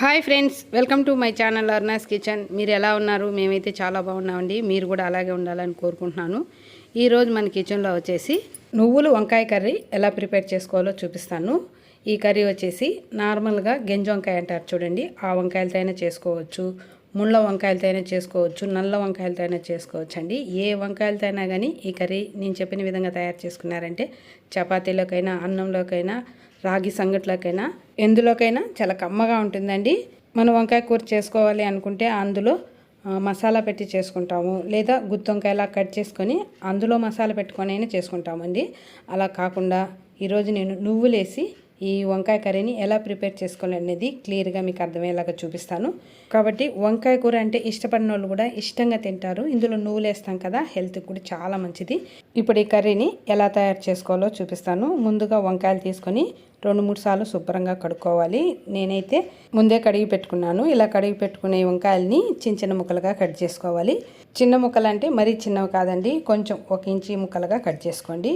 Hi friends welcome to my channel Arna's kitchen. మీరు ఎలా ఉన్నారు? మేమైతే చాలా బాగున్నామండి. మీరు కూడా అలాగే ఉండాలని కోరుకుంటున్నాను. ఈరోజు మన కిచెన్లో వచ్చేసి నువ్వులు వంకాయ కర్రీ ఎలా ప్రిపేర్ చేసుకోవాలో చూపిస్తాను. ఈ కర్రీ వచ్చేసి నార్మల్గా గెంజ వంకాయ అంటారు చూడండి. ఆ వంకాయలతో అయినా చేసుకోవచ్చు. ముళ్ళ వంకాయలతో అయినా చేసుకోవచ్చు నల్ల వంకాయలతో అయినా చేసుకోవచ్చు అండి ఏ వంకాయలతో అయినా కానీ ఈ కర్రీ నేను చెప్పిన విధంగా తయారు చేసుకున్నారంటే చపాతీలోకైనా అన్నంలోకైనా రాగి సంగట్లోకైనా ఎందులోకైనా చాలా కమ్మగా ఉంటుందండి. మనం వంకాయ కూర చేసుకోవాలి అనుకుంటే అందులో మసాలా పెట్టి చేసుకుంటాము. లేదా గుత్తి వంకాయలా కట్ చేసుకొని అందులో మసాలా పెట్టుకొని అయినా చేసుకుంటామండి. అలా కాకుండా ఈరోజు నేను నువ్వులేసి ఈ వంకాయ కర్రీని ఎలా ప్రిపేర్ చేసుకోవాలి అనేది క్లియర్గా మీకు అర్థమయ్యేలాగా చూపిస్తాను. కాబట్టి వంకాయ కూర అంటే ఇష్టపడిన వాళ్ళు కూడా ఇష్టంగా తింటారు. ఇందులో నువ్వులు వేస్తాం కదా హెల్త్కి కూడా చాలా మంచిది. ఇప్పుడు ఈ కర్రీని ఎలా తయారు చేసుకోవాలో చూపిస్తాను. ముందుగా వంకాయలు తీసుకొని రెండు మూడు సార్లు శుభ్రంగా కడుక్కోవాలి. నేనైతే ముందే కడిగి పెట్టుకున్నాను. ఇలా కడిగి పెట్టుకునే వంకాయల్ని చిన్న చిన్న ముక్కలుగా కట్ చేసుకోవాలి. చిన్న ముక్కలు అంటే మరీ చిన్నవి కాదండి కొంచెం ఒక ఇంచి ముక్కలుగా కట్ చేసుకోండి.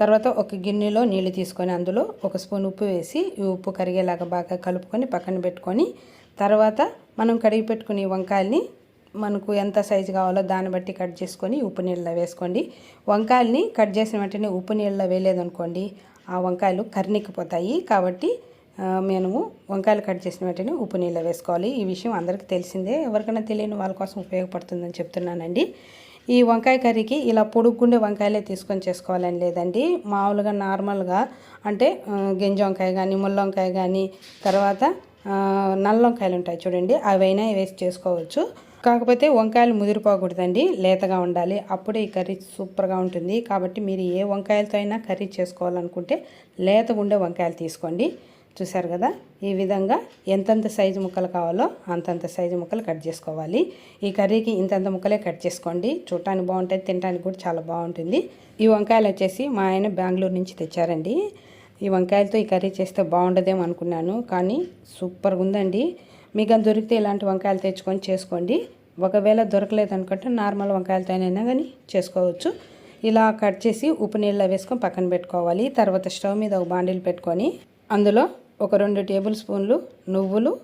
తర్వాత ఒక గిన్నెలో నీళ్ళు తీసుకొని అందులో ఒక స్పూన్ ఉప్పు వేసి ఈ ఉప్పు కరిగేలాగా బాగా కలుపుకొని పక్కన పెట్టుకొని తర్వాత మనం కడిగి పెట్టుకుని వంకాయల్ని మనకు ఎంత సైజు కావాలో దాన్ని బట్టి కట్ చేసుకొని ఉప్పు నీళ్ళలో వేసుకోండి. వంకాయల్ని కట్ చేసిన వెంటనే ఉప్పు నీళ్ళలో వేయలేదనుకోండి ఆ వంకాయలు కర్నిక్కిపోతాయి కాబట్టి మేము వంకాయలు కట్ చేసిన వెంటనే ఉప్పు నీళ్ళ వేసుకోవాలి. ఈ విషయం అందరికీ తెలిసిందే. ఎవరికైనా తెలియని వాళ్ళ కోసం ఉపయోగపడుతుందని చెప్తున్నానండి. ఈ వంకాయ కర్రీకి ఇలా పొడుగుండే వంకాయలే తీసుకొని చేసుకోవాలని లేదండి. మామూలుగా నార్మల్గా అంటే గింజ వంకాయ కానీ ముళ్ళ వంకాయ కానీ తర్వాత నల్ల వంకాయలు ఉంటాయి చూడండి అవైనా వేసి చేసుకోవచ్చు. కాకపోతే వంకాయలు ముదిరిపోకూడదండి లేతగా ఉండాలి. అప్పుడే ఈ కర్రీ సూపర్గా ఉంటుంది. కాబట్టి మీరు ఏ వంకాయలతో అయినా కర్రీ చేసుకోవాలనుకుంటే లేతగా ఉండే వంకాయలు తీసుకోండి. చూసారు కదా? ఈ విధంగా ఎంతెంత సైజు ముక్కలు కావాలో అంతంత సైజు ముక్కలు కట్ చేసుకోవాలి. ఈ కర్రీకి ఇంతంత ముక్కలే కట్ చేసుకోండి. చూడటానికి బాగుంటుంది తినడానికి కూడా చాలా బాగుంటుంది. ఈ వంకాయలు వచ్చేసి మా ఆయన బెంగళూరు నుంచి తెచ్చారండి. ఈ వంకాయలతో ఈ కర్రీ చేస్తే బాగుండదేమో అనుకున్నాను కానీ సూపర్గా ఉందండి. మీకు దొరికితే ఇలాంటి వంకాయలు తెచ్చుకొని చేసుకోండి. ఒకవేళ దొరకలేదు అనుకుంటే నార్మల్ వంకాయలతోనైనా కానీ చేసుకోవచ్చు. ఇలా కట్ చేసి ఉప్పు నీళ్ళలో వేసుకొని పక్కన పెట్టుకోవాలి. తర్వాత స్టవ్ మీద ఒక బాండిల్ పెట్టుకొని అందులో ఒక రెండు టేబుల్ స్పూన్లు నువ్వులు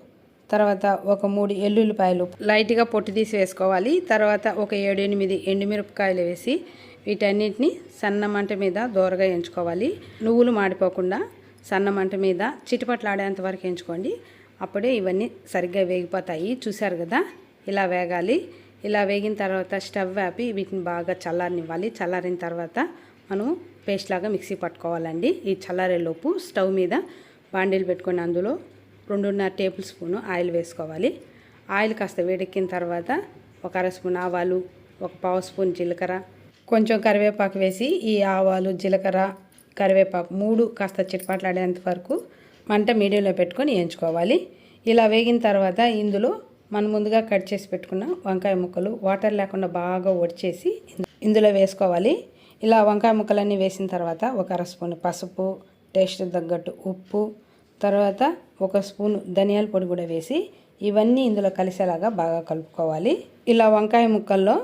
తర్వాత ఒక మూడు ఎల్లుల్లిపాయలు లైట్గా పొట్టు తీసి వేసుకోవాలి. తర్వాత ఒక ఏడెనిమిది ఎండుమిరపకాయలు వేసి వీటన్నిటిని సన్న మంట మీద దోరగా ఎంచుకోవాలి. నువ్వులు మాడిపోకుండా సన్న మంట మీద చిటిపట్లాడేంత వరకు ఎంచుకోండి. అప్పుడే ఇవన్నీ సరిగ్గా వేగిపోతాయి. చూశారు కదా? ఇలా వేగాలి. ఇలా వేగిన తర్వాత స్టవ్ ఆపి వీటిని బాగా చల్లారనివ్వాలి. చల్లారిన తర్వాత మనం పేస్ట్ లాగా మిక్సీ పట్టుకోవాలండి. ఈ చల్లారేలోపు స్టవ్ మీద బాండీలు పెట్టుకొని అందులో రెండున్నర టేబుల్ స్పూను ఆయిల్ వేసుకోవాలి. ఆయిల్ కాస్త వేడెక్కిన తర్వాత ఒక అర స్పూన్ ఆవాలు ఒక పావు స్పూన్ జీలకర్ర కొంచెం కరివేపాకు వేసి ఈ ఆవాలు జీలకర్ర కరివేపాకు మూడు కాస్త చిట్పాట్లాడేంత వరకు మంట మీడియంలో పెట్టుకొని వేయించుకోవాలి. ఇలా వేగిన తర్వాత ఇందులో మనం ముందుగా కట్ చేసి పెట్టుకున్న వంకాయ ముక్కలు వాటర్ లేకుండా బాగా ఒడిచేసి ఇందులో వేసుకోవాలి. ఇలా వంకాయ ముక్కలన్నీ వేసిన తర్వాత ఒక అర స్పూన్ పసుపు టేస్ట్ తగ్గట్టు ఉప్పు తర్వాత ఒక స్పూన్ ధనియాల పొడి కూడా వేసి ఇవన్నీ ఇందులో కలిసేలాగా బాగా కలుపుకోవాలి. ఇలా వంకాయ ముక్కల్లో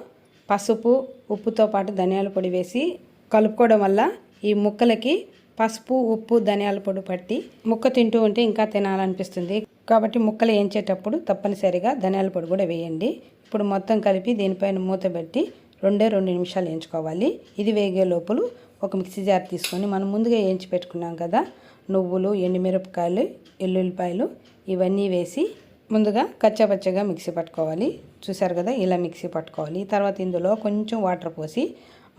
పసుపు ఉప్పుతో పాటు ధనియాల పొడి వేసి కలుపుకోవడం వల్ల ఈ ముక్కలకి పసుపు ఉప్పు ధనియాల పొడి పట్టి ముక్క తింటూ ఉంటే ఇంకా తినాలనిపిస్తుంది. కాబట్టి ముక్కలు వేయించేటప్పుడు తప్పనిసరిగా ధనియాల పొడి కూడా వేయండి. ఇప్పుడు మొత్తం కలిపి దీనిపైన మూత పెట్టి రెండే రెండు నిమిషాలు వేయించుకోవాలి ఇది వేగే లోపల ఒక మిక్సీ జార్ తీసుకొని మనం ముందుగా వేయించి పెట్టుకున్నాం కదా నువ్వులు ఎండుమిరపకాయలు ఎల్లుల్లిపాయలు ఇవన్నీ వేసి ముందుగా కచ్చాపచ్చగా మిక్సీ పట్టుకోవాలి. చూసారు కదా ఇలా మిక్సీ పట్టుకోవాలి. తర్వాత ఇందులో కొంచెం వాటర్ పోసి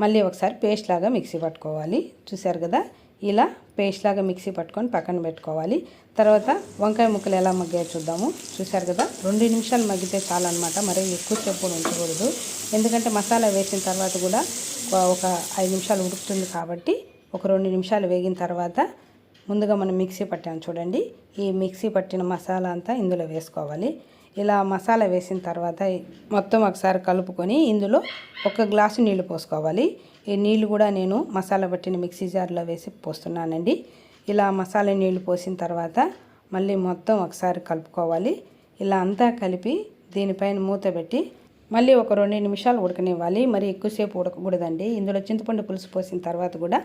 మళ్ళీ ఒకసారి పేస్ట్ లాగా మిక్సీ పట్టుకోవాలి. చూసారు కదా ఇలా పేస్ట్ లాగా మిక్సీ పట్టుకొని పక్కన పెట్టుకోవాలి. తర్వాత వంకాయ ముక్కలు ఎలా మగ్గాయో చూద్దాము. చూసారు కదా? రెండు నిమిషాలు మగ్గితే చాలన్నమాట. మరి ఎక్కువ చెప్పులు ఉంచకూడదు. ఎందుకంటే మసాలా వేసిన తర్వాత కూడా ఒక- ఐదు నిమిషాలు ఉడుకుతుంది కాబట్టి ఒక రెండు నిమిషాలు వేగిన తర్వాత ముందుగా మనం మిక్సీ పట్టాము చూడండి. ఈ మిక్సీ పట్టిన మసాలా అంతా ఇందులో వేసుకోవాలి. ఇలా మసాలా వేసిన తర్వాత మొత్తం ఒకసారి కలుపుకొని ఇందులో ఒక గ్లాసు నీళ్ళు పోసుకోవాలి. ఈ నీళ్ళు కూడా నేను మసాలా పట్టిన మిక్సీ జార్లో వేసి పోస్తున్నానండి. ఇలా మసాలా నీళ్ళు పోసిన తర్వాత మళ్ళీ మొత్తం ఒకసారి కలుపుకోవాలి. ఇలా అంతా కలిపి దీనిపైన మూత పెట్టి మళ్ళీ ఒక రెండు నిమిషాలు ఉడకనివ్వాలి. మరి ఎక్కువసేపు ఉడకకూడదండి. ఇందులో చింతపండు పులుసు పోసిన తర్వాత కూడా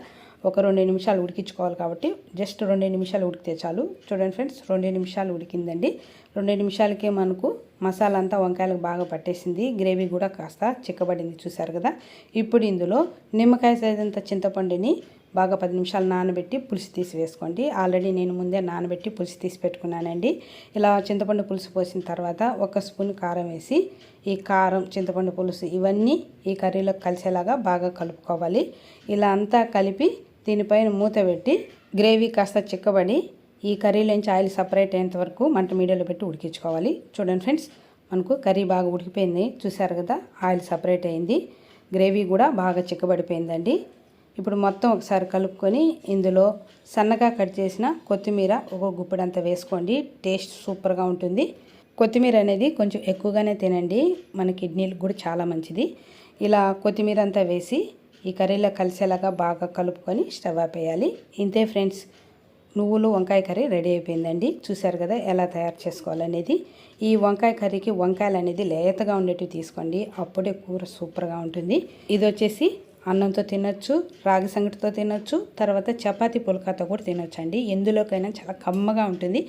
ఒక రెండు నిమిషాలు ఉడికించుకోవాలి కాబట్టి జస్ట్ రెండు నిమిషాలు ఉడికితే చాలు. చూడండి ఫ్రెండ్స్ రెండు నిమిషాలు ఉడికిందండి. రెండు నిమిషాలకే మనకు మసాలా అంతా వంకాయలకు బాగా పట్టేసింది. గ్రేవీ కూడా కాస్త చిక్కబడింది చూసారు కదా. ఇప్పుడు ఇందులో నిమ్మకాయ సైజంత చింతపండుని బాగా పది నిమిషాలు నానబెట్టి పులుసు తీసి వేసుకోండి. ఆల్రెడీ నేను ముందే నానబెట్టి పులుసు తీసి పెట్టుకున్నానండి. ఇలా చింతపండు పులుసు పోసిన తర్వాత ఒక స్పూన్ కారం వేసి ఈ కారం చింతపండు పులుసు ఇవన్నీ ఈ కర్రీలో కలిసేలాగా బాగా కలుపుకోవాలి. ఇలా అంతా కలిపి దీనిపైన మూత పెట్టి గ్రేవీ కాస్త చిక్కబడి ఈ కర్రీలోంచి ఆయిల్ సపరేట్ అయ్యేంత వరకు మంట మీడియాలో పెట్టి ఉడికించుకోవాలి. చూడండి ఫ్రెండ్స్ మనకు కర్రీ బాగా ఉడికిపోయింది. చూసారు కదా ఆయిల్ సపరేట్ అయింది. గ్రేవీ కూడా బాగా చిక్కబడిపోయిందండి. ఇప్పుడు మొత్తం ఒకసారి కలుపుకొని ఇందులో సన్నగా కట్ చేసిన కొత్తిమీర ఒక గుప్పెడంత వేసుకోండి. టేస్ట్ సూపర్గా ఉంటుంది. కొత్తిమీర అనేది కొంచెం ఎక్కువగానే తినండి. మన కిడ్నీలకు కూడా చాలా మంచిది. ఇలా కొత్తిమీర అంతా వేసి ఈ కర్రీలో కలిసేలాగా బాగా కలుపుకొని స్టవ్ ఆపేయాలి. ఇంతే ఫ్రెండ్స్ నువ్వులు వంకాయ కర్రీ రెడీ అయిపోయిందండి. చూశారు కదా ఎలా తయారు చేసుకోవాలనేది. ఈ వంకాయ కర్రీకి వంకాయలు అనేది లేతగా ఉండేటివి తీసుకోండి. అప్పుడే కూర సూపర్గా ఉంటుంది. ఇది వచ్చేసి అన్నంతో తినొచ్చు రాగి సంగటితో తినొచ్చు తర్వాత చపాతీ పుల్కాతో కూడా తినొచ్చు అండి ఎందులోకైనా చాలా కమ్మగా ఉంటుంది.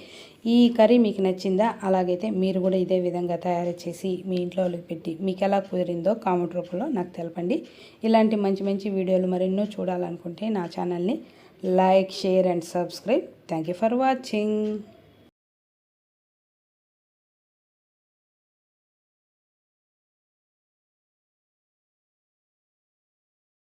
ఈ కర్రీ మీకు నచ్చిందా? అలాగైతే మీరు కూడా ఇదే విధంగా తయారు చేసి మీ ఇంట్లో వాళ్ళకి పెట్టి మీకు ఎలా కుదిరిందో కామెంట్ రూపంలో నాకు తెలపండి. ఇలాంటి మంచి మంచి వీడియోలు మరెన్నో చూడాలనుకుంటే నా ఛానల్ని like share and subscribe. Thank you for watching.